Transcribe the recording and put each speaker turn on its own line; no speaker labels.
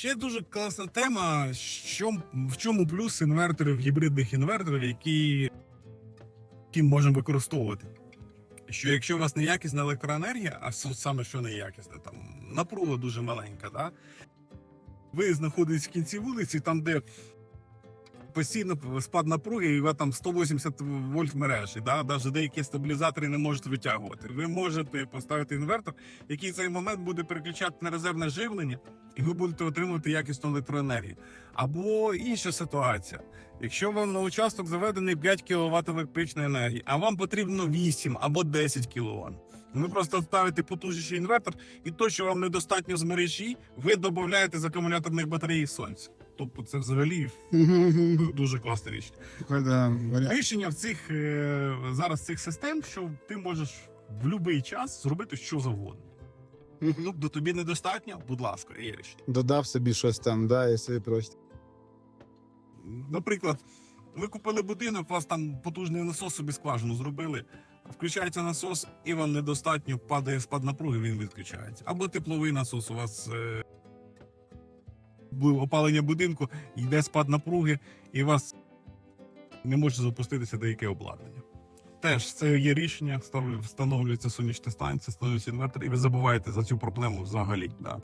Ще дуже класна тема. Що, в чому плюс інверторів, гібридних інверторів, які, які можемо використовувати? Що якщо у вас неякісна електроенергія, а саме що неякісне, там напруга дуже маленька, да? ви знаходитесь в кінці вулиці, там, де постійно спад напруги, і там 180 вольт мережі, да? навіть деякі стабілізатори не можуть витягувати. Ви можете поставити інвертор, який в цей момент буде переключати на резервне живлення, і ви будете отримувати якісну електроенергію. Або інша ситуація. Якщо вам на участок заведений 5 кВт електричної енергії, а вам потрібно 8 або 10 кВт. Ви просто ставите потужніший інвертор, і то, що вам недостатньо з мережі, ви додаєте з акумуляторних батарей сонця. Тобто це взагалі дуже класна річ. Рішення в цих е, зараз цих систем, що ти можеш в будь-який час зробити що завгодно. Ну, до тобі недостатньо, будь ласка, є рішення.
Додав собі щось там, да, і собі просто.
Наприклад, ви купили будинок, у вас там потужний насос собі скважину зробили. Включається насос, і вам недостатньо падає спад напруги, він відключається. Або тепловий насос у вас е, опалення будинку, йде спад напруги, і вас не може запуститися деяке обладнання. Теж це є рішення, встановлюється сонячна станція, встановлюється інвертор, і ви забуваєте за цю проблему взагалі. Да.